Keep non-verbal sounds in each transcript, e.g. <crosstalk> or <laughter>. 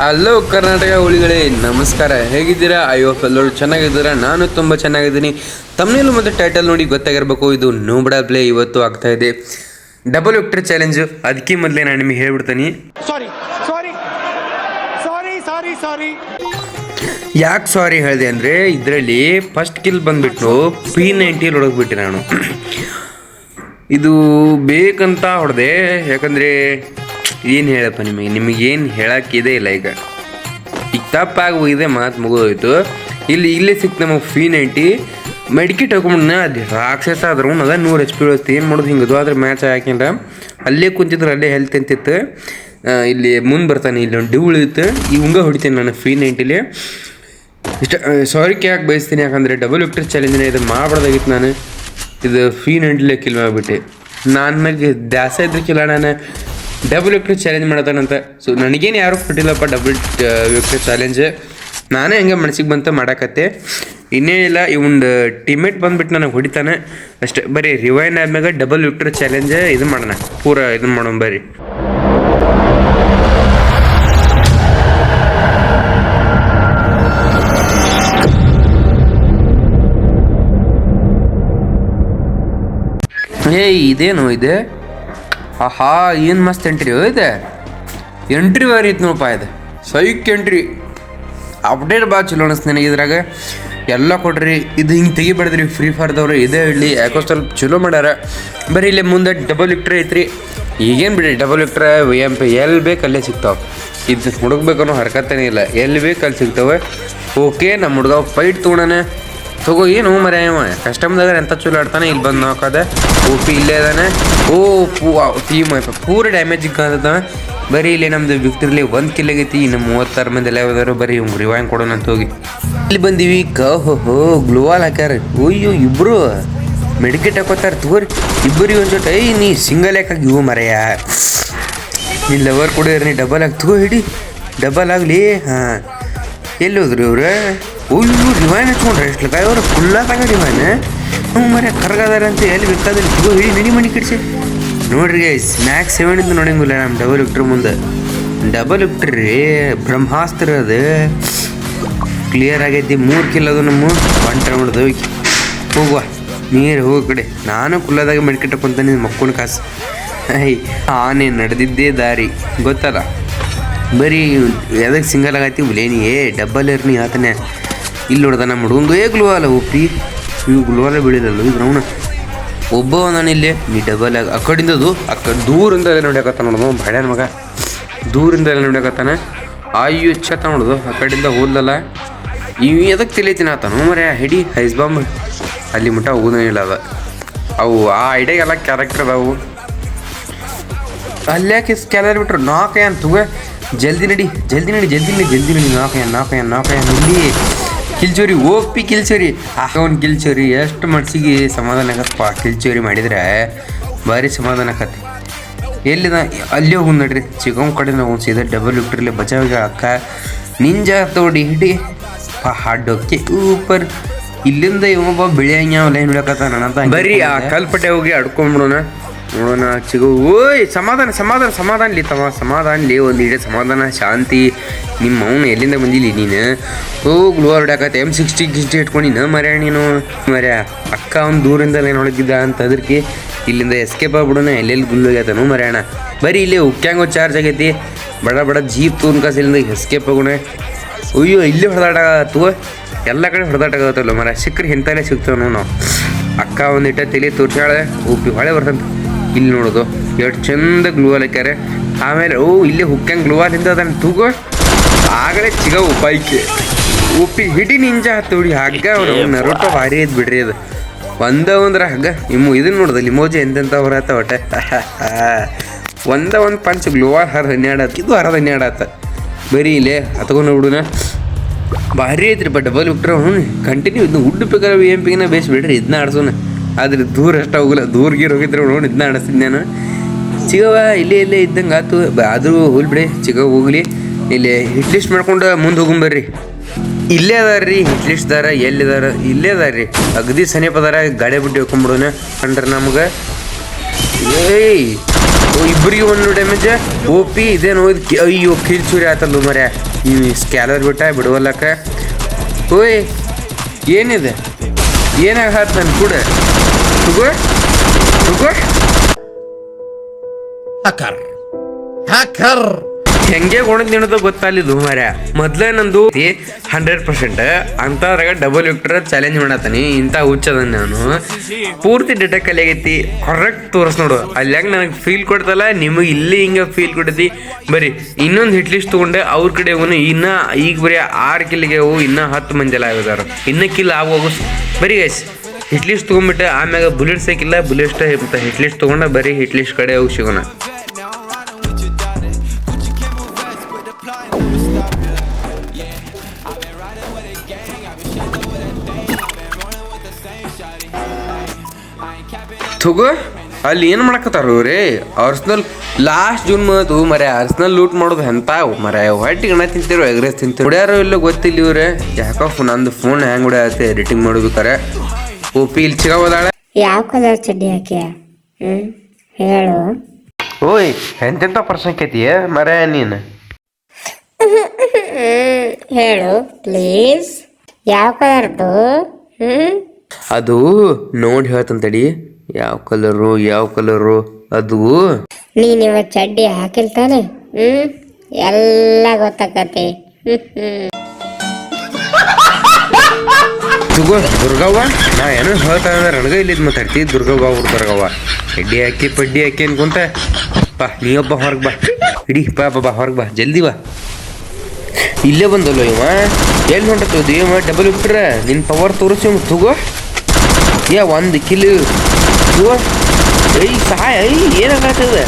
Hello Karnataka ಹುಳಿಗಳೇ ನಮಸ್ಕಾರ. ಹೇಗಿದ್ದೀರಾ? I hope ಎಲ್ಲರೂ ಚೆನ್ನಾಗಿದ್ದೀರಾ. ನಾನು ತುಂಬ ಚೆನ್ನಾಗಿದ್ದೀನಿ. ತಮ್ಮನೇಲು ಮತ್ತು ಟೈಟಲ್ ನೋಡಿ ಗೊತ್ತಾಗಿರ್ಬೇಕು. ಇದು ನೋಬಡ ಪ್ಲೇ ಇವತ್ತು ಆಗ್ತಾ ಇದೆ. ಡಬಲ್ ವಿಕ್ಟರ್ ಚಾಲೆಂಜು ಅದಕ್ಕೆ ಮೊದಲೇ ನಾನು ನಿಮಗೆ ಹೇಳ್ಬಿಡ್ತೀನಿ. ಸಾರಿ ಸಾರಿ ಸಾರಿ ಸಾರಿ ಸಾರಿ ಯಾಕೆ ಸಾರಿ ಹೇಳಿದೆ ಅಂದರೆ ಇದರಲ್ಲಿ ಫಸ್ಟ್ ಕಿಲ್ ಬಂದುಬಿಟ್ಟು ಪಿ ನೈಂಟಿಯಲ್ಲಿ ಹೊಡೆದ್ಬಿಟ್ಟೆ ನಾನು. ಇದು ಬೇಕಂತ ಹೊಡೆದೆ ಯಾಕಂದರೆ ಏನು ಹೇಳಪ್ಪ ನಿಮಗೆ? ನಿಮಗೇನು ಹೇಳೋಕ್ಕಿದೆ ಇಲ್ಲ ಈಗ? ಈಗ ತಪ್ಪಾಗಿ ಹೋಗಿದೆ, ಮಾತು ಮುಗಿದೋಯ್ತು. ಇಲ್ಲಿ, ಇಲ್ಲೇ ಸಿಕ್ತು ನಮಗೆ ಫೀ ನೈಂಟಿ ಮೆಡಿಕಿಟ್ ಹಾಕೊಂಡ್ನ ಅದು ರಾಕ್ಷಸ ಆದ್ರೂ, ಅದ ನೂರು ಎಚ್ ಪಿ ಉಳಿಸ್ತು ಏನು ಮಾಡೋದು ಹಿಂಗದು ಆದ್ರೆ ಮ್ಯಾಚ್ ಹಾಕ್ಯಂಡ ಅಲ್ಲೇ ಕುಂತಿದ್ರು, ಅಲ್ಲೇ ಹೆಲ್ತ್ ಅಂತಿತ್ತು ಇಲ್ಲಿ ಮುಂದೆ ಬರ್ತಾನೆ, ಇಲ್ಲಿ ಒಂದು ಡಿವ್ ಈ ಹುಂಗ ಹೊಡಿತೀನಿ ನಾನು ಫ್ರೀ ನೈಂಟಿಲಿ ಇಷ್ಟ ಸಾರಿ ಯಾಕೆ ಬಯಸ್ತೀನಿ, ಯಾಕಂದರೆ ಡಬಲ್ ವಿಕ್ಟರ್ ಚಾಲೆಂಜ್ನ ಇದು ಮಾಡ್ಬಾರ್ದಾಗಿತ್ತು ನಾನು. ಇದು ಫೀ ನೈಂಟಿಲೆ ಕಿಲ್ ನಾನು ನನಗೆ ದ್ಯಾಸ ಇದ್ರೆ ಕಿಲ್ಲ ನಾನು. ಡಬಲ್ ವಿಕ್ಟ್ರಿ ಚಾಲೆಂಜ್ ಮಾಡತ್ತಾನಂತ ಸೊ ನನಗೇನು ಯಾರೂ ಕೊಟ್ಟಿಲ್ಲಪ್ಪ ಡಬಲ್ ವಿಕ್ಟ್ರಿ ಚಾಲೆಂಜ್ ನಾನೇ ಹಂಗೆ ಮನಸ್ಸಿಗೆ ಬಂತ ಮಾಡಾಕತ್ತೆ. ಇನ್ನೇನಿಲ್ಲ ಇವಂದು ಟೀಮೇಟ್ ಬಂದ್ಬಿಟ್ಟು ನನಗೆ ಹೊಡಿತಾನೆ. ಅಷ್ಟೇ, ಬರೀ ರಿವೈನ್ ಆದ್ಮ್ಯಾಗ ಡಬಲ್ ವಿಕ್ಟರ್ ಚಾಲೆಂಜ್ ಇದು ಮಾಡೋಣ. ಪೂರ ಇದು ಮಾಡೋಣ ಬರೀ. ಏಯ್, ಇದೇನು, ಇದೆ? ಆಹಾ, ಏನು ಮಸ್ತ್ ಎಂಟ್ರಿ ಇದೆ? ಎಂಟ್ರಿ ಬೇರೆ ಇತ್ತು ನೋಡಪ್ಪ ಇದು. ಸೈಕ್ ಎಂಟ್ರಿ ಅಪ್ಡೇಟ್ ಭಾಳ ಚಲೋ ಅನಿಸ್ತು ನನಗೆ ಇದ್ರಾಗ. ಎಲ್ಲ ಕೊಡ್ರಿ ಇದು ಹಿಂಗೆ ತೆಗಿಬೇಡ್ದ್ರಿ ಫ್ರೀ ಫೈರ್ದವ್ರು ಇದೇ ಇರಲಿ ಯಾಕೋ ಸ್ವಲ್ಪ ಚಲೋ ಮಾಡ್ಯಾರ. ಬರೀ ಇಲ್ಲೇ ಮುಂದೆ ಡಬಲ್ ವಿಕ್ಟ್ರ್ ಐತ್ರಿ. ಈಗೇನು ಬಿಡಿ ಡಬಲ್ ವಿಕ್ಟ್ರ ಎಂ ಪಿ ಎಲ್ಲಿ ಬೇಕು ಅಲ್ಲೇ ಸಿಗ್ತಾವೆ. ಇದು ಹುಡುಕ್ಬೇಕು ಅನ್ನೋ ಹರ್ಕತ್ತೇನೇ ಇಲ್ಲ. ಎಲ್ಲಿ ಬೇಕು ಅಲ್ಲಿ ಸಿಗ್ತಾವೆ. ಓಕೆ ನಮ್ಮ ಹುಡುಗ ಫೈಟ್ ತೊಗೊಳನ ತಗೋ, ಏನು ಮರ ಕಸ್ಟಮ್ದಾಗ ಎಂತ ಚಲೋ ಆಡ್ತಾನೆ? ಇಲ್ಲಿ ಬಂದು ನೋಕದ ಪಿ ಇಲ್ಲೇ ಅದಾನೆ ಓ, ಪೂ ಟೀಮ್ ಪೂರ ಡ್ಯಾಮೇಜ್ ಕಾದ ಬರೀ ಇಲ್ಲಿ ನಮ್ದು ವಿಕ್ಟ್ರಿಲಿ ಒಂದು ಕಿಲ್ ಆಗೈತಿ. ಇನ್ನು ಮೂವತ್ತಾರು ಮಂದಿ ಎಲ್ಲ ಯಾವ್ದಾರು ಬರೀ ರಿವಾಯ್ ಕೊಡೋಣ ಅಂತ ಹೋಗಿ. ಇಲ್ಲಿ ಬಂದೀವಿ. ಕ ಹೋ ಗ್ಲೋವಾಲ್ ಹಾಕ್ಯಾರ. ಅಯ್ಯೋ, ಇಬ್ರು. ಮೆಡಿಕೇಟ್ ಹಾಕೋತಾರ. ತಗೋರಿ. ಇಬ್ಬರಿಗೆ ಒಂದು ಜೊತೆ ಐ ನೀ ಸಿಂಗಲ್ ಯಾಕಾಗಿ ಇವು ಮರೆಯ ನೀ ಲವರ್ ಕೊಡಿರಿ ನೀ ಡಬಲ್ ಆಗಿ ತಗೋ, ಹಿಡಿ. ಡಬಲ್ ಆಗಲಿ. ಹಾಂ. ಎಲ್ಲಿ ಹೋದ್ರಿ ಇವ್ರು? ಅಯ್ಯೋ ಡಿವೈನ್ ಹಚ್ಕೊಂಡ್ರೆ ಎಷ್ಟು ಲಕ್ಕ? ಇವ್ರು ಫುಲ್ಲಾದಾಗ ರಿವೈನ್ ಹ್ಞೂ ಮರೆ ಕರ್ಗದಾರ ಅಂತ ಎಲ್ಲಿ ಬೇಕಾದಲ್ಲಿ ತಗೋ ಹೇಳಿ ಮಿನಿ ಮನೆ ಕಿಡ್ಸಿ ನೋಡ್ರಿ ಗೈಸ್ ಮ್ಯಾಕ್ಸ್ ಸೆವೆನ್ ಇಂದ ನೋಡಂಗಿಲ್ಲ ನಮ್ಮ ಡಬಲ್ ವಿಕ್ಟ್ರ್ ಮುಂದೆ. ಡಬಲ್ ವಿಕ್ಟ್ರ್ ಬ್ರಹ್ಮಾಸ್ತ್ರ ಅದು. ಕ್ಲಿಯರ್ ಆಗೈತಿ, ಮೂರು ಕಿಲೋದು ಅದು ನಮ್ಮ ಒನ್ ರೌಂಡ್ ಹೋಗುವ, ನೀರು ಹೋಗೋ ಕಡೆ. ನಾನು ಕುಲ್ಲದಾಗ ಮೆಡ್ಕಿಟ್ಟ ಕುಂತಾನೆ ಮಕ್ಕಳ ಕಾಸು. ಐ ಆನೆ ನಡೆದಿದ್ದೇ ದಾರಿ. ಗೊತ್ತಲ್ಲ? ಬರೀ ಎದಕ್ಕೆ ಸಿಂಗಲ್ ಆಗೈತಿ ಉಲೇನಿ ಏ ಡಬ್ಬಲ್ ಇರ್ನಿ ಆತನೇ. ಇಲ್ಲಿ ನೋಡ್ದ ನಮ್ಮ ಹುಡುಗಂದು ಏ ಗ್ಲೋವಲ್ಲ ಒಪ್ಪಿ ಇವು ಗ್ಲೋವಾಲ ಬೀಳಿದಲ್ಲ ಇದು ಅವನ ಒಬ್ಬ ನಾನು ಇಲ್ಲಿ, ನೀ ಡಬಲ್ ಆಗ, ಆ ಕಡಿಂದದು ಆ ಕಡೆ ದೂರಿಂದ ಎಲ್ಲ ನೋಡ್ಯಾಕತ್ತ ನೋಡೋದು ಭಾಡ್ಯಾನ ಮಗ. ದೂರಿಂದ ಎಲ್ಲ ನೋಡ್ಯಾಕತ್ತಾನೆ. ಆಯು ಛತ್ತ ನೋಡೋದು ಆ ಕಡೆಯಿಂದ ಹೋದಲ್ಲ ಇವ್ ಎದಕ್ಕೆ ತಿಳಿತೀನಿ ಆತನು ಮರೆ ಹಿಡಿ ಹೈಸ್ ಬಾಂಬ್. ಅಲ್ಲಿ ಮುಟ್ಟ ಹೋಗೋದೇನಿಲ್ಲ ಅದ. ಅವು, ಆ ಐಡಿಯಾಗೆಲ್ಲ ಕ್ಯಾರೆಕ್ಟರ್ ಅದಾವು. ಅಲ್ಯಾಕೆ ಸ್ಕ್ಯಾಲರ್ ಬಿಟ್ರು? ಏನು, ತುಗ. ಜಲ್ದಿ ನಡಿ ಜಲ್ದಿ ನಡಿ ಜಲ್ದಿ ನಡಿ ಜಲ್ದಿ ನಡಿ ನಾಲ್ಕಯ್ಯ ನಾಲ್ಕಯ್ಯ ನಾಲ್ಕಯ್ಯ ಇಲ್ಲಿ. ಕಿಲ್ಚೋರಿ ಓಪಿ ಕಿಲ್ಚೋರಿ. ಒಂದು ಕಿಲ್ಚೋರಿ ಎಷ್ಟು ಮನ್ಸಿಗೆ ಸಮಾಧಾನ ಆಗತ್ತಪ್ಪ ಕಿಲ್ಚೋರಿ ಮಾಡಿದ್ರೆ. ಭಾರಿ ಸಮಾಧಾನ ಆಕತಿ ಎಲ್ಲಿದ ಅಲ್ಲಿ ಹೋಗಿ ನಡ್ರಿ. ಚಿಕ್ಕ ಕಡೆ ನಾವು ಸೀದಾ ಡಬಲ್ ಲಿಫ್ಟ್ರಲ್ಲಿ ಬಚಾವಿಗೆ ಅಕ್ಕ ನಿಂಜ ತೋಡಿ ಹಿಡಿ ಹಾಡೋಕೆ ಊಪರ್ ಇಲ್ಲಿಂದ ಇವೊಬ್ಬ ಬಿಳಿಯಂಗ್ಯಾವಲ್ಲ ಏನು ಬಿಡಕತ್ತ ಅಂತ ಬರೀ ಆ ಕಲ್ಪಟೆ ಹೋಗಿ ಅಡ್ಕೊಂಬಿಡೋಣ ನೋಡೋಣ ಚಿಗು. ಓಯ್ ಸಮಾಧಾನ ಸಮಾಧಾನ ಸಮಾಧಾನ ಲೀತವ ಸಮಾಧಾನ ಲೇ ಒಂದು ಇಡೀ ಸಮಾಧಾನ ಶಾಂತಿ. ನಿಮ್ಮ ಅವನು ಎಲ್ಲಿಂದ ಬಂದಿಲ್ಲ ನೀನು? ಓ ಗ್ಲೋ ಹೊಡ್ಯಾಕತ್ತೆ ಎಂ ಸಿಕ್ಸ್ಟಿ ಗಿಸ್ಟಿ ಇಟ್ಕೊಂಡಿನ ಮರ್ಯ ನೀನು? ಮರ್ಯ, ಅಕ್ಕ ಅವ್ನು ದೂರಿಂದಲೇ ನೋಡಿದ್ದ ಅಂತ ಅದಕ್ಕೆ ಇಲ್ಲಿಂದ ಎಸ್ಕೇಪ್ ಆಗ್ಬಿಡೋಣ, ಎಲ್ಲೆಲ್ಲಿ ಗುಲ್ಲೋಗ್ಯಾತನು ಮರ್ಯಾಣ. ಬರೀ ಇಲ್ಲಿ ಉಕ್ಯಾಂಗೋ ಚಾರ್ಜ್ ಆಗೈತಿ. ಬಡ ಬಡ ಜೀಪ್ ತೂನ್ಕಾಸ್ ಇಲ್ಲಿಂದ ಎಸ್ಕೇಪ್ ಆಗೋಣ. ಅಯ್ಯೋ, ಇಲ್ಲಿ ಹೊಡೆದಾಟ ಎಲ್ಲ ಕಡೆ ಹೊಡೆದಾಟ ಮರ ಸಿಕ್ಕರೆ ಇಂಥಲ್ಲೇ ಸಿಗ್ತೇವೆ ನಾವು. ಅಕ್ಕ ಒಂದಿಟ್ಟ ತಲೆ ತೋರ್ಸಾಳೆ ಉಪ್ಪಿ ಹೊಳೆ ಬರ್ತಂತ. ಇಲ್ಲಿ ನೋಡೋದು, ಎಷ್ಟು ಚಂದ ಗ್ಲೂವಲ್ ಹಾಕ್ಯಾರೆ. ಆಮೇಲೆ, ಓ, ಇಲ್ಲಿ ಹುಕ್ಕಂಗೆ ಗ್ಲೂವಲ್ ಅದನ್ನು ತೂಗೋ. ಆಗಲೇ ಚಿಗವು ಉಪಾಯಕ್ಕೆ ಉಪ್ಪಿ ಹಿಡಿ ನಿಂಜ ಹತ್ತೋಡಿ ಹಗ್ಗ ಅವ್ರು ನರೋಟ ಭಾರಿ ಐತ್ ಬಿಡ್ರಿ ಅದು. ಒಂದ ಒಂದ್ರ ಹಗ್ಗ. ಇಮ್ಮು ಇದನ್ನ ನೋಡ್ದ ಲಿಮೋಜಿ ಎಂತೆಂತ ಹೊರತ ಒಟ್ಟೆ. <laughs> ಒಂದ ಒಂದು ಪಂಚ್ ಗ್ಲೋವಾಲ್ ಹರ ಹನ್ನೆರಡು ಇದು ಹರದ ಹನ್ನೆರಡು ಆತ. ಬರೀ ಇಲ್ಲೇ ಹತ್ಕೊಂಡು ಬಿಡುನ ಭಾರಿ ಐತ್ರಿ ಬಟ್ ಡಬಲ್ ಬಿಟ್ರೆ ಅವ್ನು. ಕಂಟಿನ್ಯೂ ಇದನ್ನ ಉಡ್ಡು ಬೇಕಾದ್ರೆ ವಿ ಎಂ ಪಿಗಿನ ಬೇಸ್ ಬಿಡ್ರಿ ಇದನ್ನ ಆಡ್ಸೋಣ. ಆದ್ರೆ ದೂರ ಅಷ್ಟ ಹೋಗಲ್ಲ ದೂರ ಗೀರ್ ಹೋಗಿದ್ರೆ ನೋಡಿ ಇದನ್ನ ಆಡಿಸ್ತೀನಿ ನಾನು. ಚಿಗವ ಇಲ್ಲೇ ಇಲ್ಲೇ ಇದ್ದಂಗೆ ಆತು. ಆದ್ರೂ ಹೋಲ್ ಬಿಡಿ ಚಿಗವ ಹೋಗ್ಲಿ. ಇಲ್ಲಿ ಹಿಟ್ ಲಿಸ್ಟ್ ಮಾಡ್ಕೊಂಡು ಮುಂದೆ ಹೋಗುಂಬರ್ರಿ ಇಲ್ಲೇ ಅದಾರ ರೀ ಹಿಟ್ ಲಿಸ್ಟ್ ದಾರ ಎಲ್ಲಿದಾರ ಇಲ್ಲೇ ಅದಾರ ರೀ ಅಗದಿ ಅದಾರ, ಗಾಡಿ ಬಿಟ್ಟು ಹೋಗ್ಕೊಂಬಿಡೋಣ ಕಂಡ್ರೆ ನಮ್ಗೆ. ಏಯ್ ಇಬ್ಬರಿಗೆ ಒಂದು ಡ್ಯಾಮೇಜ್ ಓ ಪಿ ಇದೇನು ಅಯ್ಯೋ, ಕಿಲ್ ಚೂರಿ ಆತಲ್ಲ ಮರ್ಯ ನೀವು ಸ್ಕ್ಯಾಲರ್ ಬಿಟ್ಟ, ಬಿಡುವಲ್ಲಕ್ಕ. ಓಯ್, ಏನಿದೆ? ಏನಾಗತ್ತ ನನ್ನ ಕೂಡ? Hacker. Hacker. ಹೆಂಗೆ ಗುಣದ ನಿನ್ನದು ಗೊತ್ತಾಲಿದ್ದು ಮರ್ಯ ಮೊದ್ಲೇ ನಂದು ಹಂಡ್ರೆಡ್ ಪರ್ಸೆಂಟ್ ಅಂತದ್ರಾಗ ಡಬಲ್ ವಿಕ್ಟರ್ ಚಾಲೆಂಜ್ ಮಾಡತ್ತಾನಿ ಇಂಥ ಹುಚ್ಚದ ನಾನು. ಪೂರ್ತಿ ಡೇಟಾ ಕಲಿಯಾಗೈತಿ ಕರೆಕ್ಟ್ ತೋರಿಸ್ ನೋಡು. ಅಲ್ಲಿ ಹೆಂಗೆ ನನಗೆ ಫೀಲ್ ಕೊಡ್ತಲ್ಲ, ನಿಮಗೆ ಇಲ್ಲಿ ಹಿಂಗೆ ಫೀಲ್ ಕೊಡ್ತಿ ಬರೀ ಇನ್ನೊಂದು ಹಿಟ್ ಲಿಸ್ಟ್ ತೊಗೊಂಡೆ, ಅವ್ರ ಕಡೆ ಅವನು ಇನ್ನ ಈಗ ಬರೀ ಆರು ಕಿಲ್ಲಿಗೆ ಅವು ಇನ್ನ ಹತ್ತು ಎಲ್ಲ ಆಗಿದಾರ. ಇನ್ನ ಕಿಲ್ ಆಗೋಗು ಬರೀ ಗೈಸ್ ಹಿಟ್ ಲಿಸ್ಟ್ ತೊಗೊಂಡ್ಬಿಟ್ಟು ಆಮ್ಯಾಗ ಬುಲೆಟ್ ಸೈಕಿಲ್ಲ ಬುಲೆಟ್ ಹಿಟ್ ಲಿಸ್ಟ್ ತೊಗೊಂಡ ಬರೀ ಹಿಟ್ ಲಿಸ್ಟ್ ಕಡೆ ಹೋಗಿ ಸಿಗೋಣ. ತಗೋ ಅಲ್ಲಿ ಏನು ಮಾಡಕತ್ತಾರ ರೀ? ಅರ್ಸ್ನಲ್ ಲಾಸ್ಟ್ ಜೂನ್ ಮಾತು ಮರೆ ಅರ್ಸ್ನಲ್ ಲೂಟ್ ಮಾಡೋದು ಎಂತ ಮರೆ ಹೊಟ್ಟಿ ಗಣ ತಿಂತಿರೋ ಎಗ್ರೆಸ್ ತಿಂತಿರೋ? ಹೊಡ್ಯಾರೋ ಇಲ್ಲೋ ಗೊತ್ತಿಲ್ಲ ಇವ್ರೆ. ಯಾಕೋ ಫೋನ್ ನಂದು ಫೋನ್ ಹ್ಯಾಂಗ್ ಹೊಡ್ಯಾತೆ ಎಡಿಟಿಂಗ್ ಮಾಡ್ಬೇಕಾರೆ. ಉಪ್ಪಿ ಇಲ್ಲಿ ಸಿಗೋದಾಳೆ ಯಾವ ಕಲರ್ ಚಡ್ಡಿ ಹಾಕಿ ಹೇಳು. ಓಯ್ ಎಂತೆಂತ ಪರ್ಸನ್ ಕೇತಿಯ ಮರೆ ನೀನು? <laughs> ಹೇಳು ಪ್ಲೀಸ್ ಯಾವ ಕಲರ್ದು ಅದು ನೋಡಿ ಹೇಳ್ತಂತಡಿ ಯಾವ ಕಲರು ಯಾವ ಕಲರು ಅದು. ನೀನ್ ಇವತ್ತು ಚಡ್ಡಿ ಹಾಕಿಲ್ ತಾನೆ? ಹ್ಮ್? ಎಲ್ಲ ಗೊತ್ತಾಕತಿ. <laughs> ತಗೋ ದುರ್ಗವ್ವ ನಾ ಏನೋ ಹೇಳ್ತಾ ಅಂದ್ರೆ ನನಗ ಇಲ್ಲಿದ್ ಮಾತಾಡ್ತಿ ದುರ್ಗವ್ವ ಅವ್ರ ದುರ್ಗವ್ವ. ಚಡ್ಡಿ ಹಾಕಿ ಪಡ್ಡಿ ಹಾಕಿ ಅನ್ಕೊಂತ. ನೀ ನೀಯೊಬ್ಬ ಹೊರಗೆ ಬಾ. ಇಡಿ ಬಾ ಬಾ ಹೊರಗೆ ಬಾ. ಜಲ್ದಿ ಬಾ. ಇಲ್ಲೇ ಬಂದಲ್ಲ ಇವ? ಎಲ್ಲಿ ಹೊಂಟತ್ತು ಇವ ಡಬಲ್ ಬಿಟ್ರ ನಿನ್ನ ಪವರ್ ತೋರಿಸಿ ತಗೋ. ಯಾ ಒಂದು ಕಿಲು. ಏಯ್ ಸಹಾಯ ಏಯ್ ಏನಾಗತ್ತದ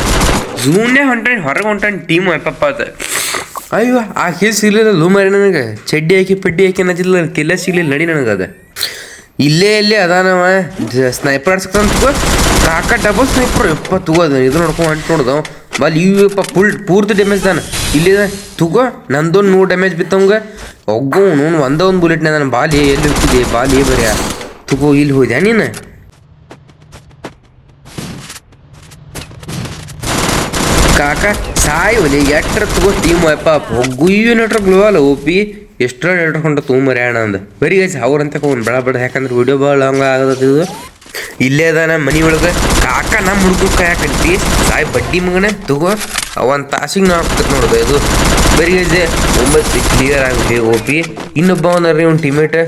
ಝೂನ್ನೇ ಹೊಂಟಾನೆ ಹೊರಗೆ ಹೊಂಟಾನೆ ಟೀಮ್ ಅಪ್ಪಪ್ಪ ಅದ. ಅಯ್ಯೋ ಆ ಹಿಲ್ ಸಿಗ್ಲಿಲ್ಲ ಲೂ ಮಾರಿ ನನಗೆ. ಚಡ್ಡಿ ಹಾಕಿ ಪಡ್ಡಿ ಹಾಕಿ ಅನ್ನೋದಿಲ್ಲ ಕಿಲ್ಲ ಸಿಗ್ಲಿಲ್ಲ ನಡಿ ನನಗೆ ಅದ. ಇಲ್ಲೇ ಇಲ್ಲೇ ಅದಾನವ ಸ್ನೈಪರ್ ಆಡ್ಸಕ್ತಾನ ರಾಕ ಕಾಕ ಡಬಲ್ ಸ್ನೈಪರ್ ಎಪ್ಪ ತಗೋ ಅದ ಇದು ನೋಡ್ಕೊಂಡು ಹೊಂಟು ನೋಡ್ದವ ಬಲ್ ಇವಪ್ಪ ಫುಲ್ ಪೂರ್ತಿ ಡ್ಯಾಮೇಜ್ ತಾನ ಇಲ್ಲಿದ ತಗೋ ನಂದೊಂದು ನೂರು ಡ್ಯಾಮೇಜ್ ಬಿತ್ತವಂಗ ಒಗ್ಗು ನೋನು ಒಂದ ಒಂದು ಬುಲೆಟ್ನ ನಾನು ಬಾಲಿ ಎಲ್ಲಿ ಹೋಗ್ತಿದ್ದೆ ಬಾಲಿ ಬರೆಯ ತುಗೋ ಇಲ್ಲಿ ಹೋಯ್ದ ನೀನು? ಕಾಕ ಸಾಯಿ ಎಟ್ರ ತಗೋ ಟೀಮ್ ಅಪ್ಪ ಹೊಗ್ಗುಯ್ಯು ನೆಟ್ರ ಗ್ಲೋವಲ್ಲ ಓಪಿ ಎಷ್ಟರ ನೆಟ್ರ ಕೊಂಡ ತೊಗೊಂಬರ್ಯಾಣ ಅಂದ. ಬರಿ ಗೈಸ್ ಅವ್ರಂತ ಒಂದು ಬೇಡ ಬೇಡ ಯಾಕಂದ್ರೆ ವಿಡಿಯೋ ಭಾಳ ಲಾಂಗ್ ಆಗದ ಇದು. ಇಲ್ಲೇ ಅದಾನ ಮನಿ ಒಳಗೆ. ಕಾಕ ನಮ್ಮ ಹುಡುಗ ಕಾಯಕಂತಿ ಸಾಯಿ ಬಡ್ಡಿ ಮಗನ, ತಗೋ. ಅವನ್ ತಾಸಿಗೆ ನಾವು ಹಾಕತ್ ನೋಡ್ದು ಇದು. ಬರೀ ಗೈಸ್ ಒಂಬತ್ತು ಕ್ಲಿಯರ್ ಆಗಲಿ ಓಪಿ ಇನ್ನೊಬ್ಬ ಅವನರಿ ಒಂದು ಟೀಮೇಟ್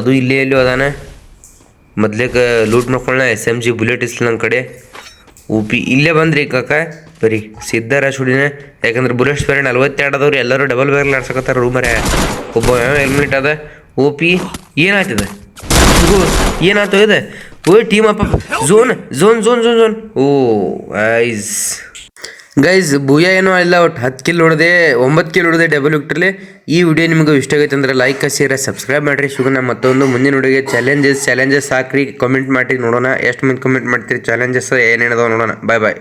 ಅದು ಇಲ್ಲೇ ಎಲ್ಲೋ ಅದಾನೆ. ಮೊದ್ಲೇಕ ಲೂಟ್ ಮಾಡ್ಕೊಳ್ಳ ಎಸ್ ಎಂ ಜಿ ಬುಲೆಟ್ ಇಸ್ಲ ನನ್ನ ಕಡೆ. ಉಪಿ ಇಲ್ಲೇ ಬಂದ್ರಿ ಕಾಕ. ಬರೀ ಸಿದ್ಧರ ಸುಡಿನ ಯಾಕಂದ್ರೆ ಬುಲೆಸ್ಟ್ ಬೇರೆ ನಲ್ವತ್ತೆರಡು ಅದವ್ರು, ಎಲ್ಲರೂ ಡಬಲ್ ಬೇರೆ ಆಡ್ಸಕತ್ತಾರ ರೂಮರೆ ಒಬ್ಬ ಹೆಲ್ಮೆಟ್ ಅದ ಓ ಪಿ ಏನಾಯ್ತದ? ಏನಾಯ್ತು ಇದೆ? ಓ ಟೀಮ್ ಅಪ್ಪ zone zone zone zone zone ಓ ಐಸ್ ಗೈಸ್ ಭೂಯ ಏನೋ ಇಲ್ಲ ಒಟ್ಟು ಹತ್ತು ಕಿಲ್ ಹೊಡೆದೆ, ಒಂಬತ್ತು ಕಿಲ್ ಹೊಡೆದೆ ಡಬಲ್ ವಿಕ್ಟ್ರಲ್ಲಿ ಈ ವಿಡಿಯೋ ನಿಮಗೆ ಇಷ್ಟ ಆಗೈತೆ ಅಂದರೆ ಲೈಕ್ ಸೇರ ಸಬ್ಸ್ಕ್ರೈಬ್ ಮಾಡಿರಿ. ಶುಗನ ಮತ್ತೊಂದು ಮುಂದಿನ ಹುಡುಗಿ ಚಾಲೆಂಜಸ್ ಚಾಲೆಂಜಸ್ ಹಾಕ್ರಿ. ಕಮೆಂಟ್ ಮಾಡಿ ನೋಡೋಣ. ಎಷ್ಟು ಮಂದಿ ಕಮೆಂಟ್ ಮಾಡ್ತೀರಿ ಚಾಲೆಂಜಸ್ ಏನೇನದಾವ ನೋಡೋಣ. ಬಾಯ್ ಬಾಯ್